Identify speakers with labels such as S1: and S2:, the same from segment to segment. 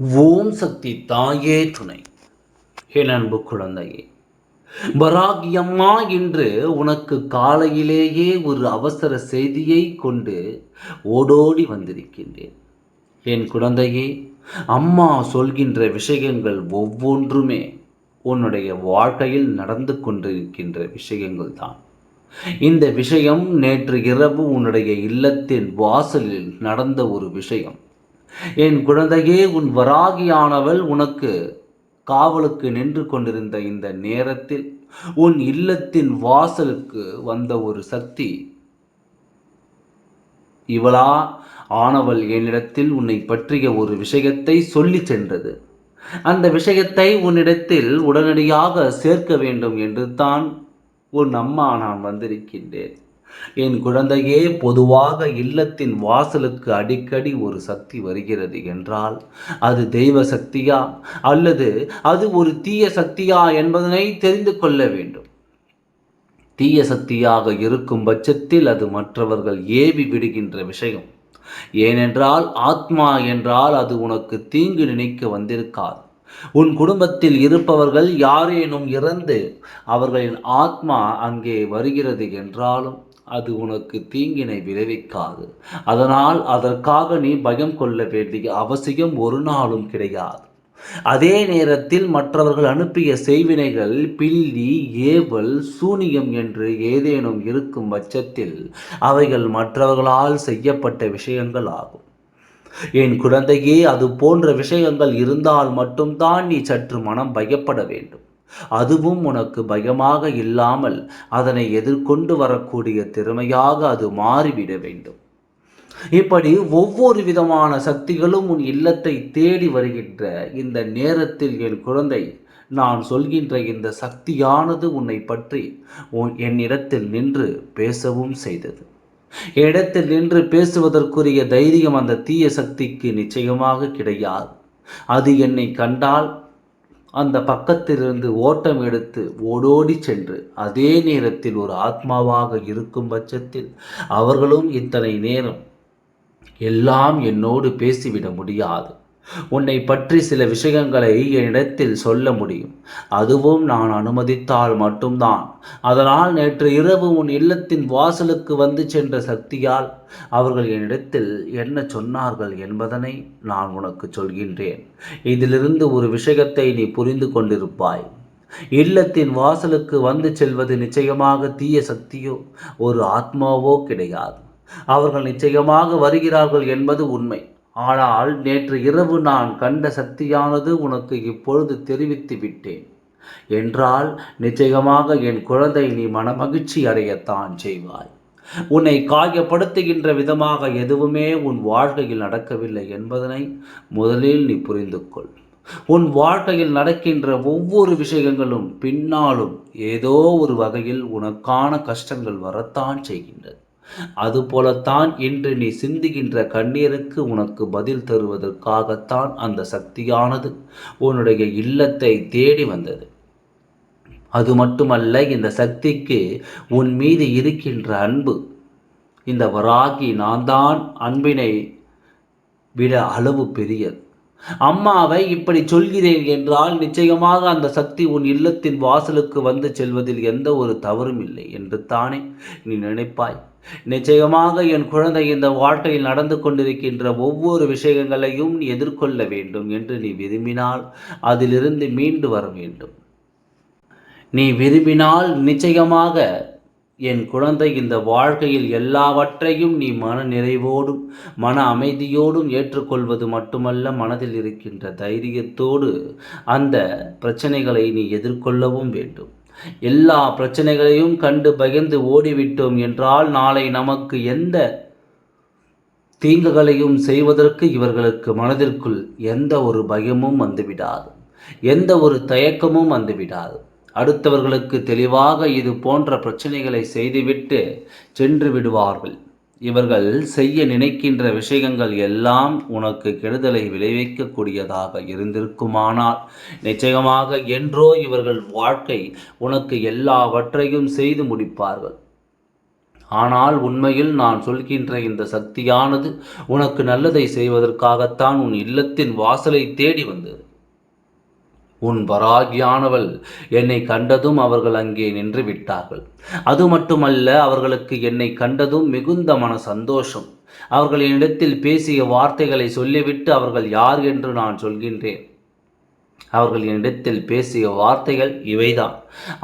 S1: ஓம் சக்தி தாயே துணை. என் அன்பு குழந்தையே பராகியம்மா என்று உனக்கு காலையிலேயே ஒரு அவசர செய்தியை கொண்டு ஓடோடி வந்திருக்கின்றேன். என் குழந்தையே அம்மா சொல்கின்ற விஷயங்கள் ஒவ்வொன்றுமே உன்னுடைய வாழ்க்கையில் நடந்து கொண்டிருக்கின்ற விஷயங்கள் தான். இந்த விஷயம் நேற்று இரவு உன்னுடைய இல்லத்தின் வாசலில் நடந்த ஒரு விஷயம். என் குழந்தையே உன் வராகியானவள் உனக்கு காவலுக்கு நின்று கொண்டிருந்த இந்த நேரத்தில் உன் இல்லத்தின் வாசலுக்கு வந்த ஒரு சக்தி. இவளா ஆனவள் என்னிடத்தில் உன்னை பற்றிய ஒரு விஷயத்தை சொல்லி சென்றது. அந்த விஷயத்தை உன்னிடத்தில் உடனடியாக சேர்க்க வேண்டும் என்று தான் உன் அம்மா நான் வந்திருக்கின்றேன். என் குழந்தையே பொதுவாக இல்லத்தின் வாசலுக்கு அடிக்கடி ஒரு சக்தி வருகிறது என்றால் அது தெய்வ சக்தியா? அல்லது அது ஒரு தீய சக்தியா என்பதனை தெரிந்து கொள்ள வேண்டும். தீய சக்தியாக இருக்கும் பட்சத்தில் அது மற்றவர்கள் ஏவி விடுகின்ற விஷயம். ஏனென்றால் ஆத்மா என்றால் அது உனக்கு தீங்கு நினைக்க வந்திருக்காது. உன் குடும்பத்தில் இருப்பவர்கள் யாரேனும் இறந்து அவர்களின் ஆத்மா அங்கே வருகிறது என்றாலும் அது உனக்கு தீங்கினை விளைவிக்காது. அதனால் அதற்காக நீ பயம் கொள்ள வேண்டிய அவசியம் ஒரு நாளும் கிடையாது. அதே நேரத்தில் மற்றவர்கள் அனுப்பிய செய்வினைகள் பில்லி ஏவல் சூனியம் என்று ஏதேனும் இருக்கும் பட்சத்தில் அவைகள் மற்றவர்களால் செய்யப்பட்ட விஷயங்கள் ஆகும் என் குழந்தையே அது போன்ற விஷயங்கள் இருந்தால் மட்டும்தான் நீ சற்று மனம் பயப்பட வேண்டும். அதுவும் உனக்கு பயமாக இல்லாமல் அதனை எதிர்கொண்டு வரக்கூடிய திறமையாக அது மாறிவிட வேண்டும். இப்படி ஒவ்வொரு விதமான சக்திகளும் உன் இல்லத்தை தேடி வருகின்ற இந்த நேரத்தில் என் குழந்தை நான் சொல்கின்ற இந்த சக்தியானது உன்னை பற்றி உன் என்னிடத்தில் நின்று பேசவும் செய்தது. இடத்தில் நின்று பேசுவதற்குரிய தைரியம் அந்த தீய சக்திக்கு நிச்சயமாக கிடையாது. அது என்னை கண்டால் அந்த பக்கத்திலிருந்து ஓட்டம் எடுத்து ஓடோடி சென்று அதே நேரத்தில் ஒரு ஆத்மாவாக இருக்கும் பட்சத்தில் அவர்களும் இத்தனை நேரம் எல்லாம் என்னோடு பேசிவிட முடியாது. உன்னை பற்றி சில விஷயங்களை என்னிடத்தில் சொல்ல முடியும். அதுவும் நான் அனுமதித்தால் மட்டும்தான். அதனால் நேற்று இரவு உன் இல்லத்தின் வாசலுக்கு வந்து சென்ற சக்தியால் அவர்கள் என்னிடத்தில் என்ன சொன்னார்கள் என்பதனை நான் உனக்கு சொல்கின்றேன். இதிலிருந்து ஒரு விஷயத்தை நீ புரிந்து கொண்டிருப்பாய். இல்லத்தின் வாசலுக்கு வந்து செல்வது நிச்சயமாக தீய சக்தியோ ஒரு ஆத்மாவோ கிடையாது. அவர்கள் நிச்சயமாக வருகிறார்கள் என்பது உண்மை. ஆனால் நேற்று இரவு நான் கண்ட சக்தியானது உனக்கு இப்பொழுது தெரிவித்து விட்டேன். என்றால் நிச்சயமாக என் குழந்தை நீ மனமகிழ்ச்சி அடையத்தான் செய்வாய். உன்னை காயப்படுத்துகின்ற விதமாக எதுவுமே உன் வாழ்க்கையில் நடக்கவில்லை என்பதனை முதலில் நீ புரிந்து கொள் உன் வாழ்க்கையில் நடக்கின்ற ஒவ்வொரு விஷயங்களும் பின்னாலும் ஏதோ ஒரு வகையில் உனக்கான கஷ்டங்கள் வரத்தான் செய்கின்றது அதுபோலத்தான் இன்று நீ சிந்துகின்ற கண்ணீருக்கு உனக்கு பதில் தருவதற்காகத்தான் அந்த சக்தியானது உன்னுடைய இல்லத்தை தேடி வந்தது. அது மட்டுமல்ல இந்த சக்திக்கு உன் மீது இருக்கின்ற அன்பு. இந்த வராகி நான் தான் அன்பினை விட அளவு பெரியது. அம்மாவை இப்படி சொல்கிறேன் என்றால் நிச்சயமாக அந்த சக்தி உன் இல்லத்தின் வாசலுக்கு வந்து செல்வதில் எந்த ஒரு தவறும் இல்லை என்று தானே நீ நினைப்பாய். நிச்சயமாக என் குழந்தை இந்த வாழ்க்கையில் நடந்து கொண்டிருக்கின்ற ஒவ்வொரு விஷயங்களையும் நீ எதிர்கொள்ள வேண்டும் என்று நீ விரும்பினால் அதிலிருந்து மீண்டு வர வேண்டும். நீ விரும்பினால் நிச்சயமாக என் குழந்தை இந்த வாழ்க்கையில் எல்லாவற்றையும் நீ மன நிறைவோடும் மன அமைதியோடும் ஏற்றுக்கொள்வது மட்டுமல்ல மனதில் இருக்கின்ற தைரியத்தோடு அந்த பிரச்சனைகளை நீ எதிர்கொள்ளவும் வேண்டும். எல்லா பிரச்சனைகளையும் கண்டு பகிர்ந்து ஓடிவிட்டோம் என்றால் நாளை நமக்கு எந்த தீங்குகளையும் செய்வதற்கு இவர்களுக்கு மனதிற்குள் எந்த ஒரு பயமும் வந்துவிடாது. எந்த ஒரு தயக்கமும் வந்துவிடாது. அடுத்தவர்களுக்கு தெளிவாக இது போன்ற பிரச்சனைகளை செய்துவிட்டு சென்று விடுவார்கள். இவர்கள் செய்ய நினைக்கின்ற விஷயங்கள் எல்லாம் உனக்கு கெடுதலை விளைவிக்கக்கூடியதாக இருந்திருக்குமானால் நிச்சயமாக என்றோ இவர்கள் வாழ்க்கை உனக்கு எல்லாவற்றையும் செய்து முடிப்பார்கள். ஆனால் உண்மையில் நான் சொல்கின்ற இந்த சக்தியானது உனக்கு நல்லதை செய்வதற்காகத்தான் உன் இல்லத்தின் வாசலை தேடி வந்தது. உன் பராகியானவள் என்னை கண்டதும் அவர்கள் அங்கே நின்று விட்டார்கள். அது மட்டுமல்ல அவர்களுக்கு என்னை கண்டதும் மிகுந்த மன சந்தோஷம். அவர்கள் என்னிடத்தில் பேசிய வார்த்தைகளை சொல்லிவிட்டு அவர்கள் யார் என்று நான் சொல்கின்றேன். அவர்கள் என்னிடத்தில் பேசிய வார்த்தைகள் இவைதான்.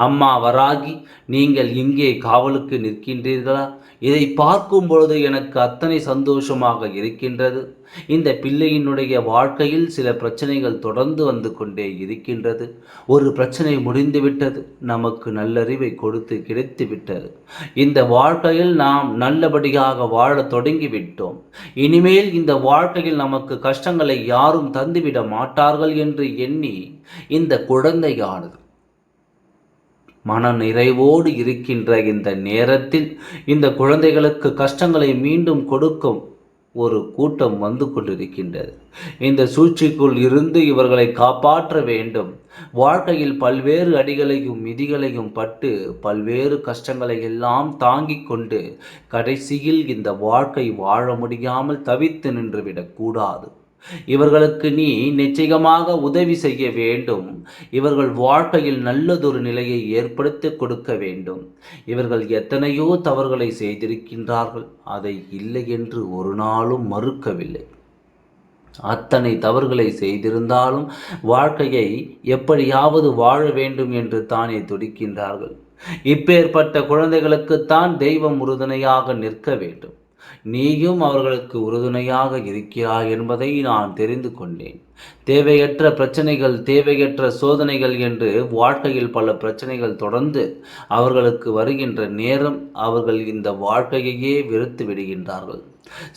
S1: அம்மா வராகி நீங்கள் இங்கே காவலுக்கு நிற்கின்றீர்களா? இதை பார்க்கும் பொழுது எனக்கு அத்தனை சந்தோஷமாக இருக்கின்றது. இந்த பிள்ளையினுடைய வாழ்க்கையில் சில பிரச்சனைகள் தொடர்ந்து வந்து கொண்டே இருக்கின்றது. ஒரு பிரச்சனை முடிந்துவிட்டது நமக்கு நல்லறிவை கொடுத்து கிடைத்து விட்டது. இந்த வாழ்க்கையில் நாம் நல்லபடியாக வாழ தொடங்கிவிட்டோம் இனிமேல் இந்த வாழ்க்கையில் நமக்கு கஷ்டங்களை யாரும் தந்துவிட மாட்டார்கள் என்று எண்ணி இந்த குழந்தையானது மன நிறைவோடு இருக்கின்ற இந்த நேரத்தில் இந்த குழந்தைகளுக்கு கஷ்டங்களை மீண்டும் கொடுக்கும் ஒரு கூட்டம் வந்து கொண்டிருக்கின்றது. இந்த சூழ்ச்சிக்குள் இருந்து இவர்களை காப்பாற்ற வேண்டும். வாழ்க்கையில் பல்வேறு அடிகளையும் மிதிகளையும் பட்டு பல்வேறு கஷ்டங்களை எல்லாம் தாங்கிக் கொண்டு கடைசியில் இந்த வாழ்க்கை வாழ முடியாமல் தவித்து நின்றுவிடக்கூடாது இவர்களுக்கு நீ நிச்சயமாக உதவி செய்ய வேண்டும். இவர்கள் வாழ்க்கையில் நல்லதொரு நிலையை ஏற்படுத்தி கொடுக்க வேண்டும். இவர்கள் எத்தனையோ தவறுகளை செய்திருக்கின்றார்கள். அதை இல்லை என்று ஒரு நாளும் மறுக்கவில்லை. அத்தனை தவறுகளை செய்திருந்தாலும் வாழ்க்கையை எப்படியாவது வாழ வேண்டும் என்று தானே துடிக்கின்றார்கள். இப்பேற்பட்ட குழந்தைகளுக்குத்தான் தெய்வம் உறுதுணையாக நிற்க வேண்டும். நீயும் அவர்களுக்கு உறுதுணையாக இருக்கிறாய் என்பதை நான் தெரிந்து கொண்டேன். தேவையற்ற பிரச்சனைகள் தேவையற்ற சோதனைகள் என்று வாழ்க்கையில் பல பிரச்சனைகள் தொடர்ந்து அவர்களுக்கு வருகின்ற நேரம் அவர்கள் இந்த வாழ்க்கையையே வெறுத்து விடுகின்றார்கள்.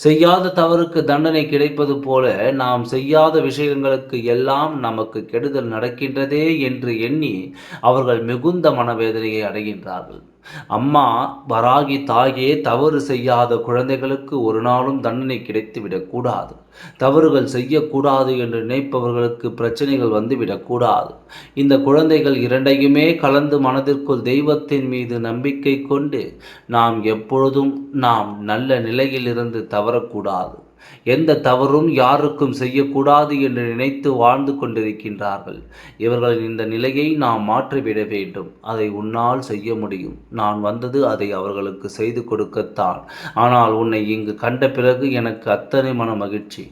S1: செய்யாத தவறுக்கு தண்டனை கிடைப்பது போல நாம் செய்யாத விஷயங்களுக்கு எல்லாம் நமக்கு கெடுதல் நடக்கின்றதே என்று எண்ணி அவர்கள் மிகுந்த மனவேதனையை அடைகின்றார்கள். அம்மா வராகி தாயே தவறு செய்யாத குழந்தைகளுக்கு ஒரு நாளும் தண்டனை கிடைத்து விடக்கூடாது தவறுகள் செய்யக்கூடாது என்று நினைப்பவர்களுக்கு பிரச்சனைகள் வந்துவிடக்கூடாது இந்த குழந்தைகள் இரண்டையுமே கலந்து மனதிற்குள் தெய்வத்தின் மீது நம்பிக்கை கொண்டு நாம் எப்பொழுதும் நாம் நல்ல நிலையிலிருந்து தவறக்கூடாது. எந்த தவறும் யாருக்கும் செய்யக்கூடாது என்று நினைத்து வாழ்ந்து கொண்டிருக்கின்றார்கள். இவர்களின் இந்த நிலையை நாம் மாற்றிவிட வேண்டும். அதை உன்னால் செய்ய முடியும். நான் வந்தது அதை அவர்களுக்கு செய்து கொடுக்கத்தான். ஆனால் உன்னை இங்கு கண்ட பிறகு எனக்கு அத்தனை மன மகிழ்ச்சி.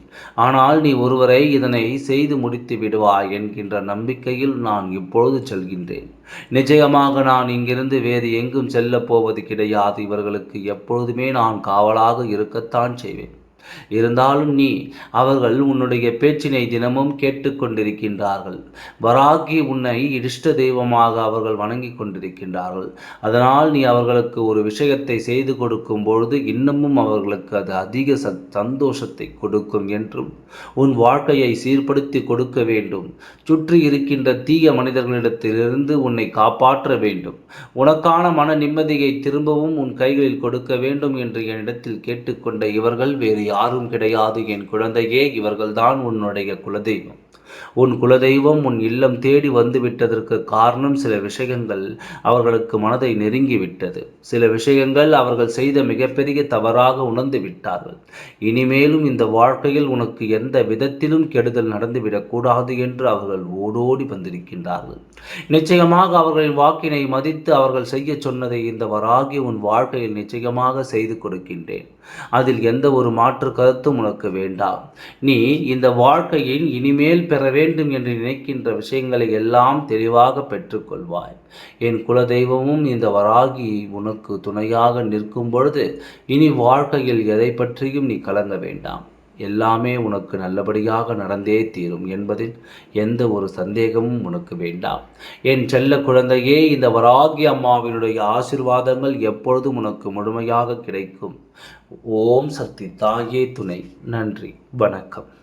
S1: ஆனால் நீ ஒருவரை இதனை செய்து முடித்து விடுவாய் என்கின்ற நம்பிக்கையில் நான் இப்பொழுது செல்கின்றேன். நிச்சயமாக நான் இங்கிருந்து வேறு எங்கும் செல்லப் போவது கிடையாது. இவர்களுக்கு எப்பொழுதுமே நான் காவலாக இருக்கத்தான் செய்வேன். இருந்தாலும் நீ அவர்கள் உன்னுடைய பேச்சினை தினமும் கேட்டுக்கொண்டிருக்கின்றார்கள். வராகி உன்னை இஷ்ட தெய்வமாக அவர்கள் வணங்கி கொண்டிருக்கின்றார்கள். அதனால் நீ அவர்களுக்கு ஒரு விஷயத்தை செய்து கொடுக்கும் பொழுது இன்னமும் அவர்களுக்கு அது அதிக சந்தோஷத்தை கொடுக்கும் என்றும் உன் வாழ்க்கையை சீர்படுத்தி கொடுக்க வேண்டும். சுற்றி இருக்கின்ற தீய மனிதர்களிடத்திலிருந்து உன்னை காப்பாற்ற வேண்டும். உனக்கான மன நிம்மதியை திரும்பவும் உன் கைகளில் கொடுக்க வேண்டும் என்று என்னிடத்தில் கேட்டுக்கொண்ட இவர்கள் வேறு யாரும் கிடையாது என் குழந்தையே இவர்கள்தான் உன்னுடைய குலதெய்வம். உன் குலதெய்வம் உன் இல்லம் தேடி வந்துவிட்டதற்கு காரணம் சில விஷயங்கள் அவர்களுக்கு மனதை நெருங்கி விட்டது சில விஷயங்கள் அவர்கள் செய்த மிகப்பெரிய தவறாக உணர்ந்து விட்டார்கள் இனிமேலும் இந்த வாழ்க்கையில் உனக்கு எந்த விதத்திலும் கெடுதல் நடந்துவிடக்கூடாது என்று அவர்கள் ஓடோடி வந்திருக்கின்றார்கள். நிச்சயமாக அவர்களின் வாக்கினை மதித்து அவர்கள் செய்ய சொன்னதை இந்த வராகி உன் வாழ்க்கையில் நிச்சயமாக செய்து கொடுக்கின்றேன். அதில் எந்த ஒரு மாற்று கருத்தும் உனக்கு வேண்டாம். நீ இந்த வாழ்க்கையின் இனிமேல் பெற வேண்டும் என்று நினைக்கின்ற விஷயங்களை எல்லாம் தெளிவாக பெற்றுக்கொள்வாய். என் குலதெய்வமும் இந்த வராகி உனக்கு துணையாக நிற்கும் பொழுது இனி வாழ்க்கையில் எதை பற்றியும் நீ கலங்க வேண்டாம். எல்லாமே உனக்கு நல்லபடியாக நடந்தே தீரும் என்பதில் எந்த ஒரு சந்தேகமும் உனக்கு வேண்டாம். என் செல்ல குழந்தையே இந்த வராகி அம்மாவினுடைய ஆசிர்வாதங்கள் எப்பொழுதும் உனக்கு முழுமையாக கிடைக்கும். ஓம் சக்தி தாயே துணை. நன்றி. வணக்கம்.